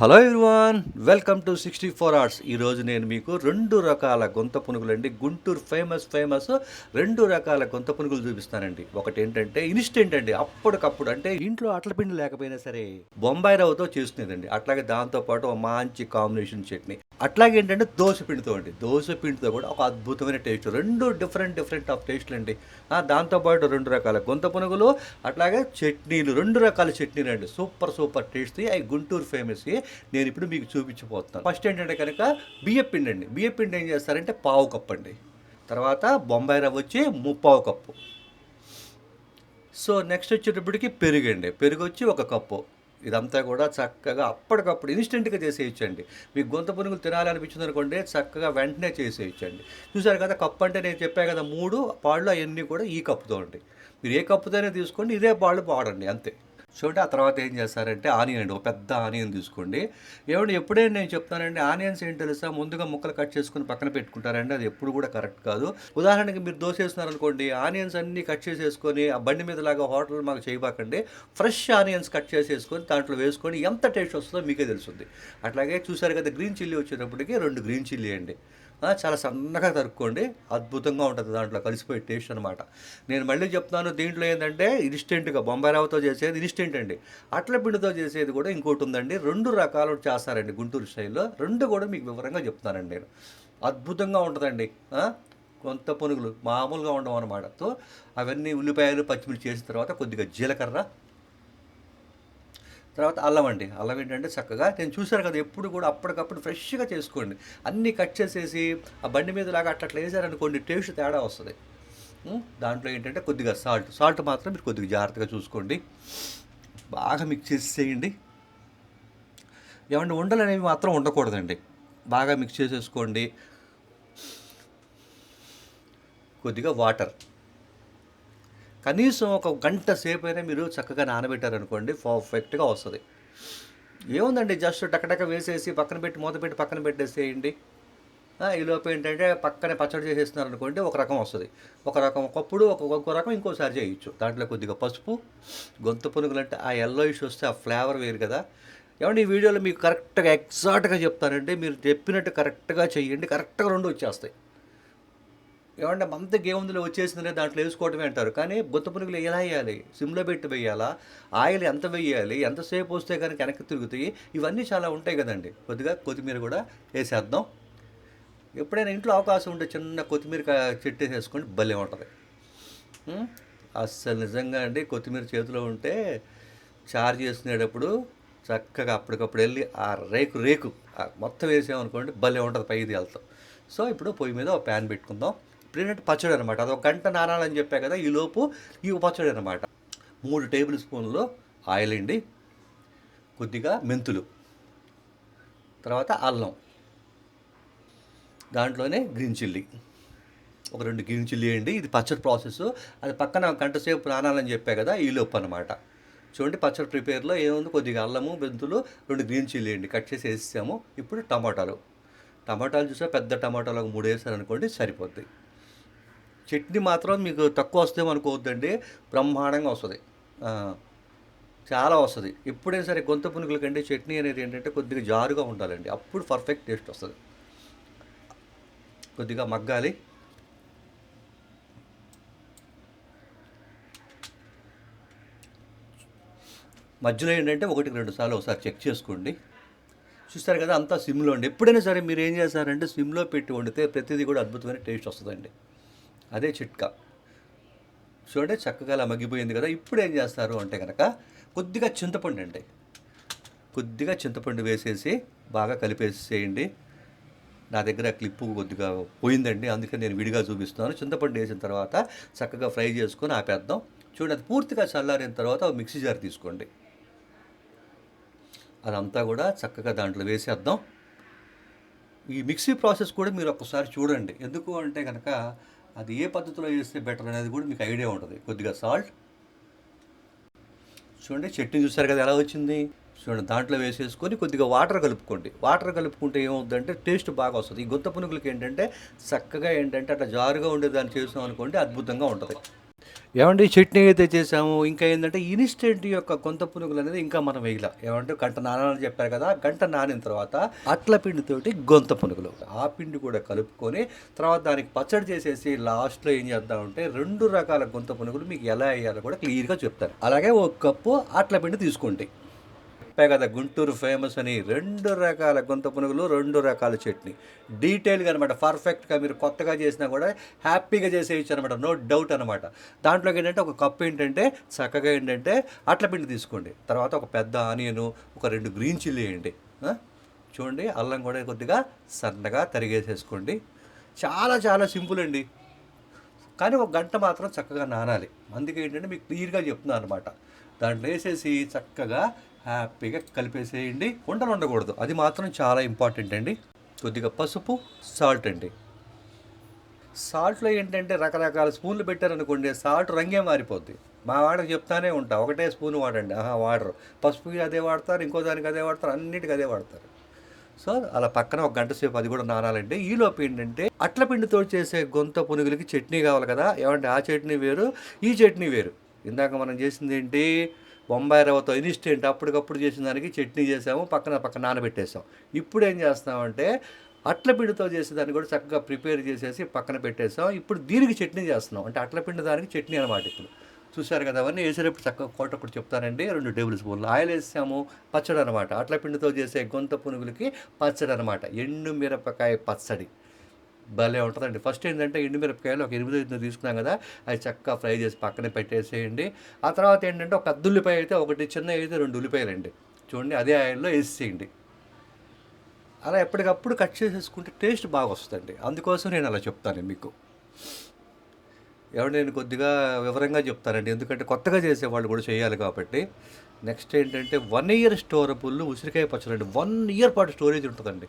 Hello everyone welcome to sixty four hours ఈరోజు నేను మీకు రెండు రకాల గొంత పునుగులు అండి గుంటూరు ఫేమస్ ఫేమస్ రెండు రకాల గొంత పునుగులు చూపిస్తానండి. ఒకటి ఏంటంటే ఇన్స్టెంట్ అండి. అప్పటికప్పుడు అంటే ఇంట్లో అట్ల పిండి లేకపోయినా సరే బొంబాయి రవ్వతో చేస్తుందండి అట్లాగే దాంతోపాటు ఒక మంచి కాంబినేషన్ చట్నీ. అట్లాగే ఏంటంటే దోశ పిండితో అండి. దోశ పిండితో కూడా ఒక అద్భుతమైన టేస్ట్ రెండు డిఫరెంట్ డిఫరెంట్ ఆఫ్ టేస్ట్లు అండి దాంతోపాటు రెండు రకాల గొంత పునుగులు అట్లాగే చట్నీలు రెండు రకాల చట్నీలు అండి సూపర్ సూపర్ టేస్ట్. అవి గుంటూరు ఫేమస్ నేను ఇప్పుడు మీకు చూపించిపోతున్నాను ఫస్ట్ ఏంటంటే కనుక బియ్యం పిండి అండి బియ్యం పిండి ఏం చేస్తారంటే పావు కప్పు అండి. తర్వాత బొంబాయి రవ్వ వచ్చి ముప్పావు కప్పు. సో నెక్స్ట్ వచ్చేటప్పటికి పెరుగు అండి. పెరుగు వచ్చి ఒక కప్పు. ఇదంతా కూడా చక్కగా అప్పటికప్పుడు ఇన్స్టెంట్గా చేసేయచ్చండి. మీకు గొంత పునుగులు తినాలనిపించింది అనుకోండి చక్కగా వెంటనే చేసేయచ్చండి. చూసారు కదా కప్పు అంటే నేను చెప్పాను కదా మూడు పాళ్ళు అవన్నీ కూడా ఈ కప్పుతో అండి. మీరు ఏ కప్పుతోనే తీసుకోండి ఇదే పాళ్ళు పాడండి అంతే. చూడండి ఆ తర్వాత ఏం చేస్తారంటే ఆనియన్ అండి ఒక పెద్ద ఆనియన్ తీసుకోండి. ఏమంటే ఎప్పుడైనా నేను చెప్తానండి ఆనియన్స్ ఏంటి తెలుసా? ముందుగా ముక్కలు కట్ చేసుకుని పక్కన పెట్టుకుంటారండి అది ఎప్పుడు కూడా కరెక్ట్ కాదు. ఉదాహరణకి మీరు దోశ వేస్తున్నారు అనుకోండి ఆనియన్స్ అన్నీ కట్ చేసేసుకొని ఆ బండి మీద లాగా హోటల్ మాకు చేయబాకండి ఫ్రెష్ ఆనియన్స్ కట్ చేసేసుకొని దాంట్లో వేసుకొని ఎంత టేస్ట్ వస్తుందో మీకే తెలుస్తుంది. అట్లాగే చూసారు కదా గ్రీన్ చిల్లీ వచ్చేటప్పటికి రెండు గ్రీన్ చిల్లీ అండి. చాలా సన్నగా తరుక్కోండి. అద్భుతంగా ఉంటుంది దాంట్లో కలిసిపోయే టేస్ట్ అనమాట నేను మళ్ళీ చెప్తాను దీంట్లో ఏంటంటే ఇన్స్టెంట్గా బొంబాయిరావుతో చేసేది ఇన్స్టెంట్ అండి. అట్ల పిండితో చేసేది కూడా ఇంకోటి ఉందండి. రెండు రకాలు చేస్తారండి గుంటూరు స్టైల్లో. రెండు కూడా మీకు వివరంగా చెప్తానండి నేను. అద్భుతంగా ఉంటుందండి. కొంత పునుగులు మామూలుగా ఉండవు అనమాట అవన్నీ ఉల్లిపాయలు పచ్చిమిర్చి చేసిన తర్వాత కొద్దిగా జీలకర్ర తర్వాత అల్లం అండి. అల్లం ఏంటంటే చక్కగా నేను చూశాను కదా ఎప్పుడు కూడా అప్పటికప్పుడు ఫ్రెష్గా చేసుకోండి. అన్నీ కట్ చేసేసి ఆ బండి మీద లాగా అట్లా అట్లా వేసారనుకోండి టేస్ట్ తేడా వస్తుంది. దాంట్లో ఏంటంటే కొద్దిగా సాల్ట్. సాల్ట్ మాత్రం మీరు కొద్దిగా జాగ్రత్తగా చూసుకోండి. బాగా మిక్స్ చేసేయండి ఏమంటే ఉండలు అనేవి మాత్రం ఉండకూడదండి. బాగా మిక్స్ చేసేసుకోండి. కొద్దిగా వాటర్ కనీసం ఒక గంట సేపు అయినా మీరు చక్కగా నానబెట్టారనుకోండి పర్ఫెక్ట్గా వస్తుంది. ఏముందండి జస్ట్ టకటక వేసేసి పక్కన పెట్టి మూత పెట్టి పక్కన పెట్టేసేయండి. ఈలోపు ఈ ఏంటంటే పక్కనే పచ్చడి చేసేస్తున్నారు అనుకోండి ఒక రకం వస్తుంది. ఒక రకం ఒకప్పుడు ఒక్కొక్క రకం ఇంకోసారి చేయొచ్చు. దాంట్లో కొద్దిగా పసుపు గొంతు పునుగులు అంటే ఆ ఇష్యూ వస్తే ఆ ఫ్లేవర్ వేరు కదా. ఏమంటే ఈ వీడియోలో మీకు కరెక్ట్గా ఎగ్జాక్ట్గా చెప్తానంటే మీరు చెప్పినట్టు కరెక్ట్గా చేయండి కరెక్ట్గా రెండు వచ్చేస్తాయి. ఏమంటే మంత గేముందులో వచ్చేసిందనే దాంట్లో వేసుకోవటమే అంటారు. కానీ గుత్త పునుగులు ఎలా వేయాలి? సిమ్లో పెట్టి వేయాలా? ఆయిల్ ఎంత వేయాలి? ఎంతసేపు వస్తే కనుక వెనక్కి తిరుగుతాయి? ఇవన్నీ చాలా ఉంటాయి కదండి. కొద్దిగా కొత్తిమీర కూడా వేసేద్దాం. ఎప్పుడైనా ఇంట్లో అవకాశం ఉంటే చిన్న కొత్తిమీర చెట్టు వేసేసుకోండి భలే ఉంటుంది. అస్సలు నిజంగా అండి కొత్తిమీర చేతిలో ఉంటే చార్జ్ చేసుకునేటప్పుడు చక్కగా అప్పటికప్పుడు వెళ్ళి ఆ రేకు రేకు ఆ మొత్తం వేసామనుకోండి భలే ఉంటుంది పైది వెళ్తాం సో ఇప్పుడు పొయ్యి మీద ఒక ప్యాన్ పెట్టుకుందాం. ఏంటంటే పచ్చడి అనమాట అది ఒక గంట నానాలని చెప్పా కదా ఈ లోపు ఈ పచ్చడి అనమాట మూడు టేబుల్ స్పూన్లు ఆయిల్ అండి కొద్దిగా మెంతులు తర్వాత అల్లం దాంట్లోనే గ్రీన్ చిల్లీ. ఒక రెండు గ్రీన్ చిల్లీ అండి ఇది పచ్చడి ప్రాసెస్. అది పక్కన గంట సేపు నానాలని చెప్పా కదా ఈ లోపు అనమాట చూడండి పచ్చడి ప్రిపేర్లో ఏముంది? కొద్దిగా అల్లము మెంతులు రెండు గ్రీన్ చిల్లీ అండి. కట్ చేసి వేసాము ఇప్పుడు టమాటాలు. టమాటాలు చూసా పెద్ద టమాటాలు ఒక మూడు వేసారు అనుకోండి సరిపోద్ది. చట్నీ మాత్రం మీకు తక్కువ వస్తేమో అనుకోవద్దండి. బ్రహ్మాండంగా వస్తుంది. చాలా వస్తుంది. ఎప్పుడైనా సరే గొంత పునుగుల కంటే చట్నీ అనేది ఏంటంటే కొద్దిగా జారుగా ఉండాలండి. అప్పుడు పర్ఫెక్ట్ టేస్ట్ వస్తుంది. కొద్దిగా మగ్గాలి. మధ్యలో ఏంటంటే ఒకటి రెండు సార్లు ఒకసారి చెక్ చేసుకోండి. చూస్తారు కదా అంతా సిమ్లో అండి ఎప్పుడైనా సరే మీరు ఏం చేస్తారంటే సిమ్లో పెట్టి వండితే ప్రతిదీ కూడా అద్భుతమైన టేస్ట్ వస్తుందండి. అదే చిట్కా. చూడండి చక్కగా అలా మగ్గిపోయింది కదా ఇప్పుడు ఏం చేస్తారు అంటే కనుక కొద్దిగా చింతపండు అండి. కొద్దిగా చింతపండు వేసేసి బాగా కలిపేసేయండి. నా దగ్గర క్లిప్పు కొద్దిగా పోయిందండి అందుకని నేను విడిగా చూపిస్తున్నాను. చింతపండు వేసిన తర్వాత చక్కగా ఫ్రై చేసుకొని ఆపేద్దాం. చూడండి అది పూర్తిగా చల్లారిన తర్వాత మిక్సీ జార్ తీసుకోండి. అదంతా కూడా చక్కగా దాంట్లో వేసేద్దాం. ఈ మిక్సీ ప్రాసెస్ కూడా మీరు ఒక్కసారి చూడండి. ఎందుకు అంటే కనుక అది ఏ పద్ధతిలో చేస్తే బెటర్ అనేది కూడా మీకు ఐడియా ఉంటుంది. కొద్దిగా సాల్ట్ చూడండి చట్నీ చూసారు కదా ఎలా వచ్చింది? చూడండి దాంట్లో వేసేసుకొని కొద్దిగా వాటర్ కలుపుకోండి. వాటర్ కలుపుకుంటే ఏమవుతుందంటే టేస్ట్ బాగా వస్తుంది. ఈ గుత్త పునుగులకి ఏంటంటే చక్కగా ఏంటంటే అట్లా జారుగా ఉండే దాన్ని చేసాం అనుకోండి అద్భుతంగా ఉంటుంది. ఏమంటే చట్నీ అయితే చేసాము ఇంకా ఏంటంటే ఇన్స్టెంట్ యొక్క కొంత పునుగులు అనేది ఇంకా మనం వేయలే. ఏమంటే గంట నానాలని చెప్పారు కదా గంట నానిన తర్వాత అట్ల పిండితోటి గొంత పునుగులు. ఆ పిండి కూడా కలుపుకొని తర్వాత దానికి పచ్చడి చేసేసి లాస్ట్లో ఏం చేద్దామంటే రెండు రకాల గొంత పునుగులు మీకు ఎలా వేయాలో కూడా క్లియర్గా చెప్తారు. అలాగే ఒక కప్పు అట్ల పిండి తీసుకోండి చెప్పా కదా గుంటూరు ఫేమస్ అని రెండు రకాల గుంత పునుగులు రెండు రకాల చట్నీ. డీటెయిల్గా అనమాట పర్ఫెక్ట్గా మీరు కొత్తగా చేసినా కూడా హ్యాపీగా చేసేయచ్చు అనమాట నో డౌట్ అనమాట. దాంట్లోకి ఏంటంటే ఒక కప్పు ఏంటంటే చక్కగా ఏంటంటే అట్ల పిండి తీసుకోండి. తర్వాత ఒక పెద్ద ఆనియను ఒక రెండు గ్రీన్ చిల్లీ వేయండి. చూడండి అల్లం కూడా కొద్దిగా సన్నగా తరిగేసేసుకోండి. చాలా చాలా సింపుల్ అండి. కానీ ఒక గంట మాత్రం చక్కగా నానాలి. అందుకే ఏంటంటే మీకు క్లియర్గా చెప్తున్నాను అనమాట. దాంట్లో వేసేసి చక్కగా హ్యాపీగా కలిపేసేయండి. ఉండలు ఉండకూడదు. అది మాత్రం చాలా ఇంపార్టెంట్ అండి. కొద్దిగా పసుపు సాల్ట్ అండి. సాల్ట్లో ఏంటంటే రకరకాల స్పూన్లు పెట్టారనుకోండి సాల్ట్ రంగే మారిపోద్ది. మా వాడికి చెప్తానే ఉంటా ఒకటే స్పూన్ వాడండి. ఆహా వాడరు. పసుపుకి అదే వాడతారు ఇంకో దానికి అదే వాడతారు అన్నిటికీ అదే వాడతారు. సో అలా పక్కన ఒక గంట సేపు అది కూడా నానాలంటే ఈలోపు ఏంటంటే అట్ల పిండితో చేసే గొంత పునుగులకి చట్నీ కావాలి కదా. ఏమంటే ఆ చట్నీ వేరు ఈ చట్నీ వేరు. ఇందాక మనం చేసింది ఏంటి? బొంబాయి రవ్వతో ఇన్స్టెంట్ అప్పటికప్పుడు చేసిన దానికి చట్నీ చేసాము పక్కన పక్కన నానబెట్టేసాం ఇప్పుడు ఏం చేస్తామంటే అట్ల పిండితో చేసేదాన్ని కూడా చక్కగా ప్రిపేర్ చేసేసి పక్కన పెట్టేసాం ఇప్పుడు దీనికి చట్నీ చేస్తున్నాం. అంటే అట్ల పిండి దానికి చట్నీ అనమాట ఇప్పుడు. చూశారు కదా అవన్నీ? వేసేటప్పుడు చక్కగా కోటప్పుడు చెప్తానండి. రెండు టేబుల్ స్పూన్లు ఆయిల్ వేసాము పచ్చడి అనమాట అట్ల పిండితో చేసే గొంత పునుగులకి పచ్చడి అనమాట ఎండు మిరపకాయ పచ్చడి. భలే ఉంటుందండి. ఫస్ట్ ఏంటంటే ఎండు మిరపకాయలు ఒక ఎనిమిది ఐదు తీసుకున్నాం కదా అది చక్కగా ఫ్రై చేసి పక్కనే పెట్టేసేయండి. ఆ తర్వాత ఏంటంటే ఒక ఉల్లిపాయ అయితే ఒకటి చిన్న అయితే రెండు ఉల్లిపాయలండి. చూడండి అదే ఆయిల్లో వేసేయండి అలా ఎప్పటికప్పుడు కట్ చేసేసుకుంటే టేస్ట్ బాగా వస్తుందండి అందుకోసం నేను అలా చెప్తాను మీకు. ఎవరు నేను కొద్దిగా వివరంగా చెప్తానండి. ఎందుకంటే కొత్తగా చేసేవాళ్ళు కూడా చేయాలి కాబట్టి. నెక్స్ట్ ఏంటంటే వన్ ఇయర్ స్టోరబుల్ ఉసిరికాయ పచ్చడి వన్ ఇయర్ పాటు స్టోరేజ్ ఉంటుందండి.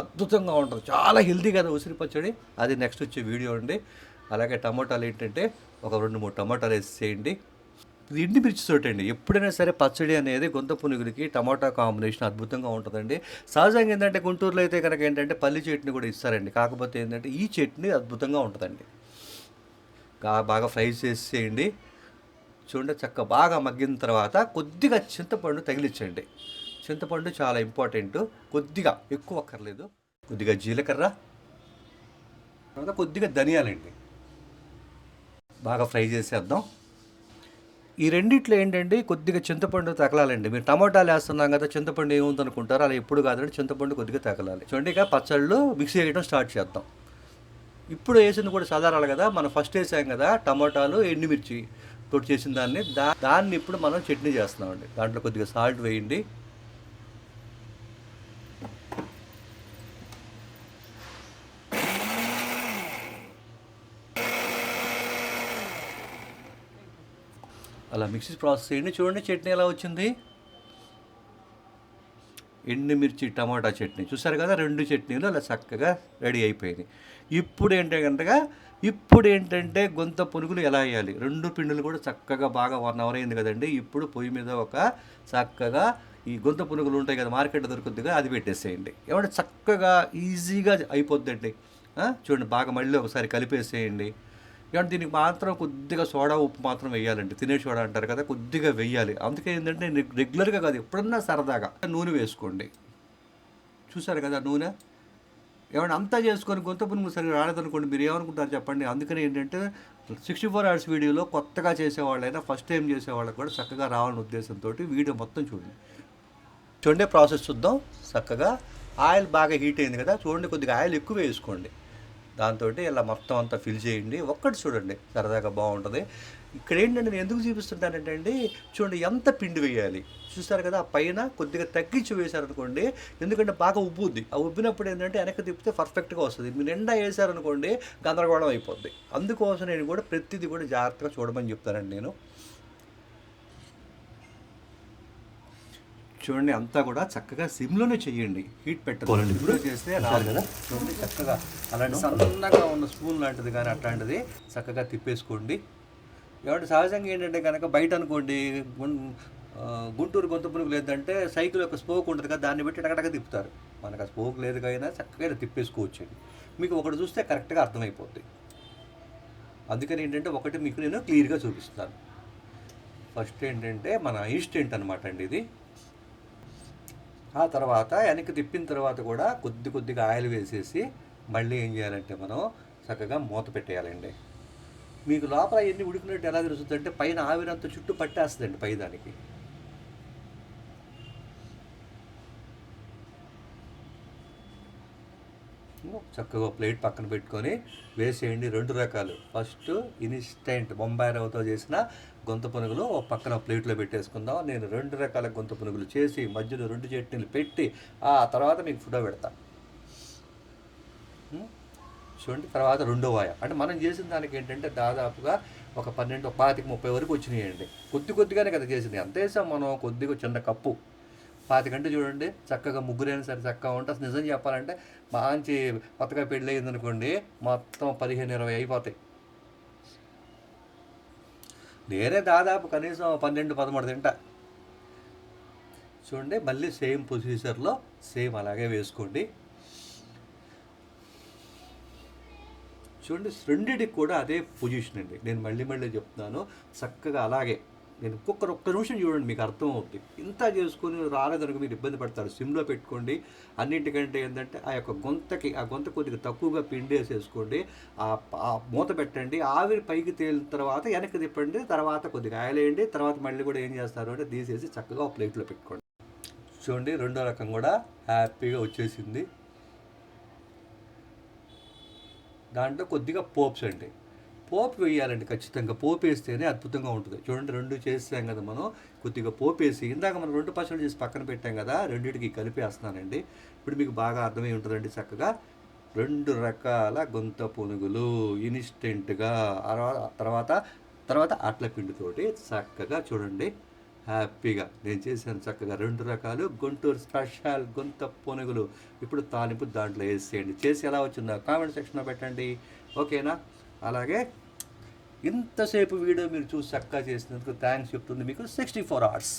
అద్భుతంగా ఉంటుంది. చాలా హెల్తీ కదా ఉసిరి పచ్చడి. అది నెక్స్ట్ వచ్చే వీడియో అండి. అలాగే టమాటాలు ఏంటంటే ఒక రెండు మూడు టమాటాలు వేసేయండి. ఇది ఎండి మిర్చి తోటి ఎప్పుడైనా సరే పచ్చడి అనేది గొంత పునుగులకి టమాటా కాంబినేషన్ అద్భుతంగా ఉంటుందండి. సహజంగా ఏంటంటే గుంటూరులో అయితే కనుక ఏంటంటే పల్లి చట్నీ కూడా ఇస్తారండి. కాకపోతే ఏంటంటే ఈ చట్నీ అద్భుతంగా ఉంటుందండి. బాగా ఫ్రై చేసేయండి. చూడండి చక్క బాగా మగ్గిన తర్వాత కొద్దిగా చింతపండు తగిలించండి. చింతపండు చాలా ఇంపార్టెంట్. కొద్దిగా ఎక్కువ అక్కర్లేదు. కొద్దిగా జీలకర్ర తర్వాత కొద్దిగా ధనియాలండి. బాగా ఫ్రై చేసేద్దాం. ఈ రెండిట్లో ఏంటండి కొద్దిగా చింతపండు తగలాలండి. మీరు టమాటాలు వేస్తున్నాం కదా చింతపండు ఏముంది అనుకుంటారు అలా ఎప్పుడు కాదండి చింతపండు కొద్దిగా తగలాలి. చూడండి ఇక పచ్చళ్ళు మిక్స్ చేయడం స్టార్ట్ చేద్దాం. ఇప్పుడు వేసింది కూడా సాధారణ కదా మనం ఫస్ట్ వేసాం కదా టమాటాలు ఎండుమిర్చి తోటి చేసిన దాన్ని దా దాన్ని ఇప్పుడు మనం చట్నీ చేస్తున్నామండి. దాంట్లో కొద్దిగా సాల్ట్ వేయండి. అలా మిక్సీ ప్రాసెస్ చేయండి. చూడండి చట్నీ ఎలా వచ్చింది. ఎండుమిర్చి టమాటా చట్నీ. చూసారు కదా రెండు చట్నీలు అలా చక్కగా రెడీ అయిపోయింది. ఇప్పుడు ఏంటంటే కనుక ఇప్పుడు ఏంటంటే గొంత పునుగులు ఎలా వేయాలి? రెండు పిండులు కూడా చక్కగా బాగా వన్ అవర్ అయింది కదండి. ఇప్పుడు పొయ్యి మీద ఒక చక్కగా ఈ గొంత పునుగులు ఉంటాయి కదా మార్కెట్ దొరుకుద్దిగా అది పెట్టేసేయండి. ఏమంటే చక్కగా ఈజీగా అయిపోద్దండి. చూడండి బాగా మళ్ళీ ఒకసారి కలిపేసేయండి. ఏమంటే దీనికి మాత్రం కొద్దిగా సోడా ఉప్పు మాత్రం వేయాలండి. తినే సోడా అంటారు కదా కొద్దిగా వేయాలి. అందుకే ఏంటంటే రెగ్యులర్గా కాదు ఎప్పుడన్నా సరదాగా. నూనె వేసుకోండి. చూసారు కదా నూనె? ఏమైనా అంతా చేసుకొని గొంత పునుగు సరిగ్గా రాలేదనుకోండి మీరు ఏమనుకుంటారు చెప్పండి. అందుకని ఏంటంటే సిక్స్టీ ఫోర్ అవర్స్ వీడియోలో కొత్తగా చేసేవాళ్ళైనా ఫస్ట్ టైం చేసేవాళ్ళకి కూడా చక్కగా రావాలనే ఉద్దేశంతో వీడియో మొత్తం చూడండి. చూడండి ప్రాసెస్ చూద్దాం. చక్కగా ఆయిల్ బాగా హీట్ అయింది కదా చూడండి కొద్దిగా ఆయిల్ ఎక్కువ వేసుకోండి. దాంతో ఇలా మొత్తం అంతా ఫిల్ చేయండి. ఒక్కటి చూడండి సరదాగా బాగుంటుంది. ఇక్కడ ఏంటంటే నేను ఎందుకు చూపిస్తుంటానంటే అండి చూడండి ఎంత పిండి వేయాలి. చూస్తారు కదా ఆ పైన కొద్దిగా తగ్గించి వేశారనుకోండి ఎందుకంటే బాగా ఉబ్బుద్ది. ఆ ఉబ్బినప్పుడు ఏంటంటే వెనక్కి తిప్పితే పర్ఫెక్ట్గా వస్తుంది. మీరు నిండా వేశారనుకోండి గందరగోళం అయిపోద్ది. అందుకోసం నేను కూడా ప్రతిదీ కూడా జాగ్రత్తగా చూడమని చెప్తానండి నేను. చూడండి అంతా కూడా చక్కగా సిమ్లోనే చేయండి. హీట్ పెట్టాలి ఇప్పుడు చేస్తే రాదు. కదా? చూడండి చక్కగా అలాంటి సన్నగా ఉన్న స్పూన్ లాంటిది కానీ అట్లాంటిది చక్కగా తిప్పేసుకోండి. ఏమంటే సహజంగా ఏంటంటే కనుక బయట అనుకోండి గుంటూరు గొంతు పునుగు లేదంటే సైకిల్ యొక్క స్పోక్ ఉంటుంది కదా దాన్ని పెట్టి టకటక తిప్పుతారు. మనకు ఆ స్పోక్ లేదు కైనా చక్కగా ఇలా తిప్పేసుకోవచ్చండి. మీకు ఒకటి చూస్తే కరెక్ట్గా అర్థమైపోద్ది. అందుకని ఏంటంటే ఒకటి మీకు నేను క్లియర్గా చూపిస్తాను ఫస్ట్ ఏంటంటే మన ఇన్స్టెంట్ అనమాట అండి ఇది. ఆ తర్వాత వెనక్కి తిప్పిన తర్వాత కూడా కొద్ది కొద్దిగా ఆయిల్ వేసేసి మళ్ళీ ఏం చేయాలంటే మనం చక్కగా మూత పెట్టేయాలండి. మీకు లోపల ఎన్ని ఉడికినట్టు ఎలా తెలుస్తుంది అంటే పైన ఆవిరంతా చుట్టూ పట్టేస్తుందండి పై చక్కగా ప్లేట్ పక్కన పెట్టుకొని వేసేయండి. రెండు రకాలు. ఫస్ట్ ఇన్స్టెంట్ బొంబాయి రవ్వతో చేసిన గొంత పునుగులు ఒక పక్కన ప్లేట్లో పెట్టేసుకుందాం. నేను రెండు రకాల గొంత పునుగులు చేసి మధ్యలో రెండు చట్నీలు పెట్టి ఆ తర్వాత మీకు ఫోటో పెడతా. చూడండి తర్వాత రెండో వాయ. అంటే మనం చేసిన దానికి ఏంటంటే దాదాపుగా ఒక పన్నెండు పాతిక ముప్పై వరకు వచ్చినాయండి. కొద్ది కొద్దిగానే కదా చేసింది. అంతేసా మనం కొద్దిగా చిన్న కప్పు. పాతి గంట చూడండి. చక్కగా ముగ్గురైనా సరే చక్కగా ఉంటే. అసలు నిజం చెప్పాలంటే మంచి కొత్తగా పెళ్ళి అయింది అనుకోండి మొత్తం పదిహేను ఇరవై అయిపోతాయి. నేనే దాదాపు కనీసం పన్నెండు పదమూడు తింటా. చూడండి మళ్ళీ సేమ్ ప్రొసీజర్లో సేమ్ అలాగే వేసుకోండి. చూడండి రెండిటికి కూడా అదే పొజిషన్ అండి. నేను మళ్ళీ మళ్ళీ చెప్తున్నాను చక్కగా అలాగే. నేను ఒక్కొక్కరు ఒక్క నిమిషం చూడండి మీకు అర్థం అవుతుంది ఇంత చేసుకొని రాలేదనుకో మీరు ఇబ్బంది పడతారు. సిమ్లో పెట్టుకోండి. అన్నింటికంటే ఏంటంటే ఆ యొక్క గొంతకి ఆ గొంత కొద్దిగా తక్కువగా పిండేసేసుకోండి. ఆ ఆ మూత పెట్టండి. ఆవిరి పైకి తేలిన తర్వాత వెనక్కి తిప్పండి. తర్వాత కొద్దిగా ఆయిల్ తర్వాత మళ్ళీ కూడా ఏం చేస్తారు అంటే తీసేసి చక్కగా ప్లేట్లో పెట్టుకోండి. చూడండి రెండో రకం కూడా హ్యాపీగా వచ్చేసింది. దాంట్లో కొద్దిగా పోప్స్ అండి. పోపు వేయాలండి ఖచ్చితంగా. పోపు వేస్తేనే అద్భుతంగా ఉంటుంది. చూడండి రెండు చేసాం కదా మనం. కొద్దిగా పోపు వేసి ఇందాక మనం రెండు పచ్చళ్ళు చేసి పక్కన పెట్టాం కదా రెండింటికి కలిపేస్తున్నానండి. ఇప్పుడు మీకు బాగా అర్థమై ఉంటుందండి చక్కగా. రెండు రకాల గొంత పునుగులు ఇన్స్టెంట్గా. తర్వాత తర్వాత అట్ల పిండితోటి చక్కగా చూడండి. హ్యాపీగా నేను చేశాను చక్కగా రెండు రకాలు గుంటూరు స్పెషల్ గొంత పునుగులు. ఇప్పుడు తాలింపు దాంట్లో వేసేయండి. చేసి ఎలా వచ్చిందో కామెంట్ సెక్షన్లో పెట్టండి. ఓకేనా? అలాగే ఇంతసేపు వీడియో మీరు చూసి చక్కగా చేసినందుకు థ్యాంక్స్ చెప్తుంది మీకు సిక్స్టీ ఫోర్ అవర్స్